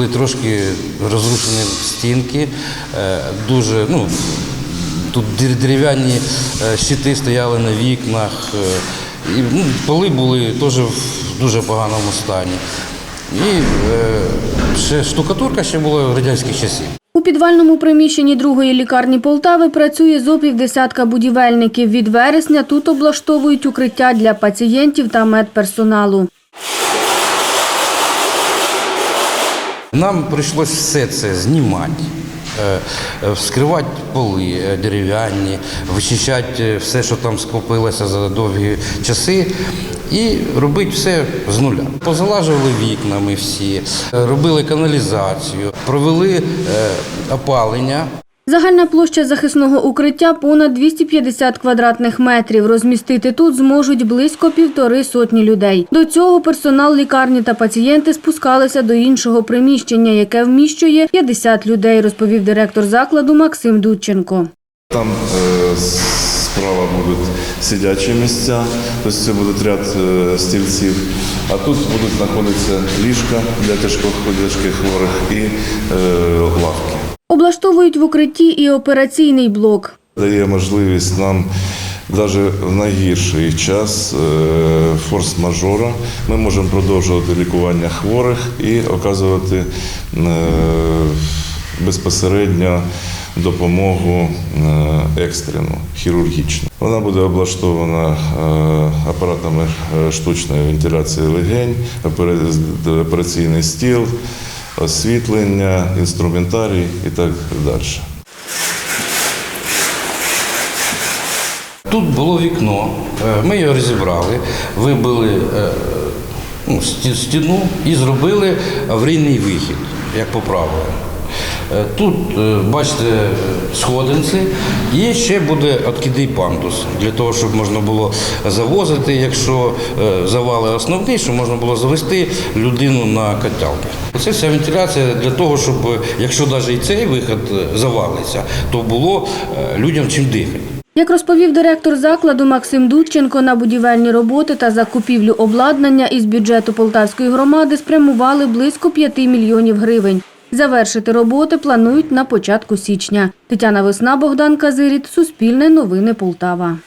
були трошки розрушені стінки, е, дуже, ну, тут дерев'яні е, щити стояли на вікнах, е, і ну, поли були теж в дуже поганому стані. І ще штукатурка ще була в радянських часів. У підвальному приміщенні другої лікарні Полтави працює зо півдесятка будівельників. Від вересня тут облаштовують укриття для пацієнтів та медперсоналу. Нам прийшлося все це знімати, е, е, вскривати поли е, дерев'яні, вичищати все, що там скопилося за довгі часи, і робити все з нуля. Позалажували вікнами всі, робили каналізацію, провели опалення. Загальна площа захисного укриття понад 250 квадратних метрів. Розмістити тут зможуть близько півтори сотні людей. До цього персонал лікарні та пацієнти спускалися до іншого приміщення, яке вміщує 50 людей, розповів директор закладу Максим Дудченко. Там е, справа будуть сидячі місця, тобто це буде ряд е, стільців. А тут будуть знаходитися ліжка для тяжкоходячих хворих і е, лавки. Облаштовують в укритті і операційний блок. Дає можливість нам навіть в найгірший час е, форс-мажора ми можемо продовжувати лікування хворих і оказувати е, безпосередньо допомогу е, екстрену, хірургічну. Вона буде облаштована апаратами штучної вентиляції легень, опера- операційний стіл, освітлення, інструментарій і так далі. Тут було вікно, е, ми його розібрали, вибили е, ну, стіну і зробили аварійний вихід, як по правилу. Е, Тут, бачите, сходинці і ще буде откидний пандус для того, щоб можна було завозити, якщо е, завали основні, щоб можна було завести людину на каталки. Це вся вентиляція для того, щоб якщо навіть і цей вихід е, завалиться, то було е, людям чим дихати. Як розповів директор закладу Максим Дудченко, на будівельні роботи та закупівлю обладнання із бюджету Полтавської громади спрямували близько 5 мільйонів гривень. Завершити роботи планують на початку січня. Тетяна Весна, Богдан Казиріт, Суспільне новини Полтава.